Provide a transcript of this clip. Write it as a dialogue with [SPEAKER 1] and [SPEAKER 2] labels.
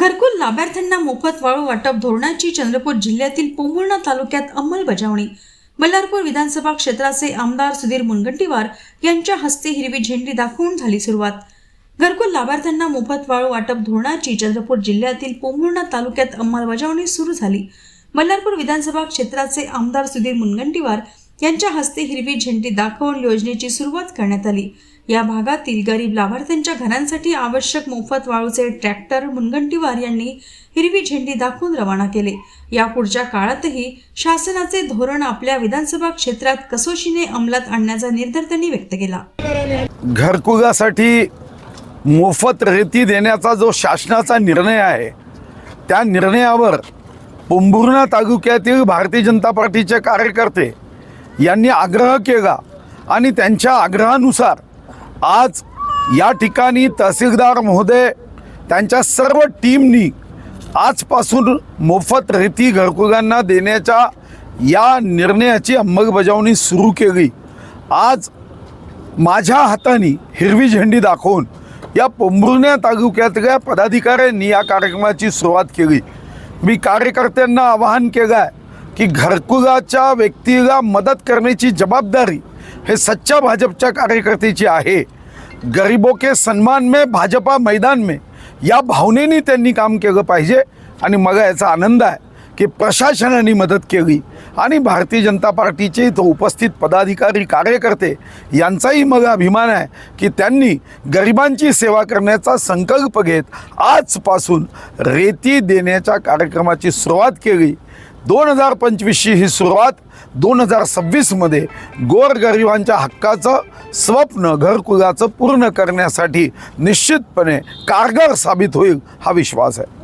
[SPEAKER 1] घरकुल लाभार्थ्यांना मोफत वाळू वाटप धोरणाची चंद्रपूर जिल्ह्यातील पोंभुर्णा तालुक्यात अंमलबजावणी. बल्लारपूर विधानसभा क्षेत्राचे आमदार सुधीर मुनगंटीवार यांच्या हस्ते हिरवी झेंडी दाखवून झाली सुरुवात. घरकुल लाभार्थ्यांना मोफत वाळू वाटप धोरणाची चंद्रपूर जिल्ह्यातील पोंभुर्णा तालुक्यात अंमलबजावणी सुरू झाली. बल्लारपूर विधानसभा क्षेत्राचे आमदार सुधीर मुनगंटीवार यांच्या हस्ते हिरवी झेंडी दाखवून योजनेची सुरुवात करण्यात आली. या भागातील गरीब लाभार्थ्यांच्या घरांसाठी आवश्यक मोफत वाळूचे ट्रॅक्टर मुनगंटीवार यांनी हिरवी झेंडी दाखवून रवाना केले. या पुढच्या काळातही शासनाचे धोरण आपल्या विधानसभा क्षेत्रात कसोशीने अंमलात आणण्याचा निर्धार त्यांनी व्यक्त केला.
[SPEAKER 2] घरकुलासाठी मोफत रेती देण्याचा जो शासनाचा निर्णय आहे त्या निर्णयावर पोंभुर्णा तालुक्यातील भारतीय जनता पार्टीचे कार्यकर्ते यांनी आग्रह केला आणि त्यांच्या आग्रहानुसार आज या ठिकाणी तहसीलदार महोदय त्यांच्या सर्व टीमनी आजपासून मोफत रेती घरकुलांना देण्याच्या या निर्णयाची अंमलबजावणी सुरू केली. आज माझ्या हाताने हिरवी झेंडी दाखवून या पोंभुर्ण्या तालुक्यातल्या पदाधिकाऱ्यांनी या कार्यक्रमाची सुरुवात केली. मी कार्यकर्त्यांना आवाहन केलं आहे की घरकुलाच्या व्यक्तीला मदत करण्याची जबाबदारी हे सच्च्या भाजपच्या कार्यकर्त्याची आहे. गरिबो के सन्मान में भाजपा मैदान में या भावनेने त्यांनी काम केलं पाहिजे. आणि मला याचा आनंद आहे की प्रशासनाने मदत केली. आणि भारतीय जनता पार्टीचे इथं उपस्थित पदाधिकारी कार्यकर्ते यांचाही मला अभिमान आहे की त्यांनी गरिबांची सेवा करण्याचा संकल्प घेत आजपासून रेती देण्याच्या कार्यक्रमाची सुरुवात केली. दोन हजार पंचवीसची ही सुरुवात दोन हजार सव्वीसमध्ये गोरगरिबांच्या हक्काचं स्वप्न घरकुलाचं पूर्ण करण्यासाठी निश्चितपणे कारगर साबित होईल हा विश्वास आहे.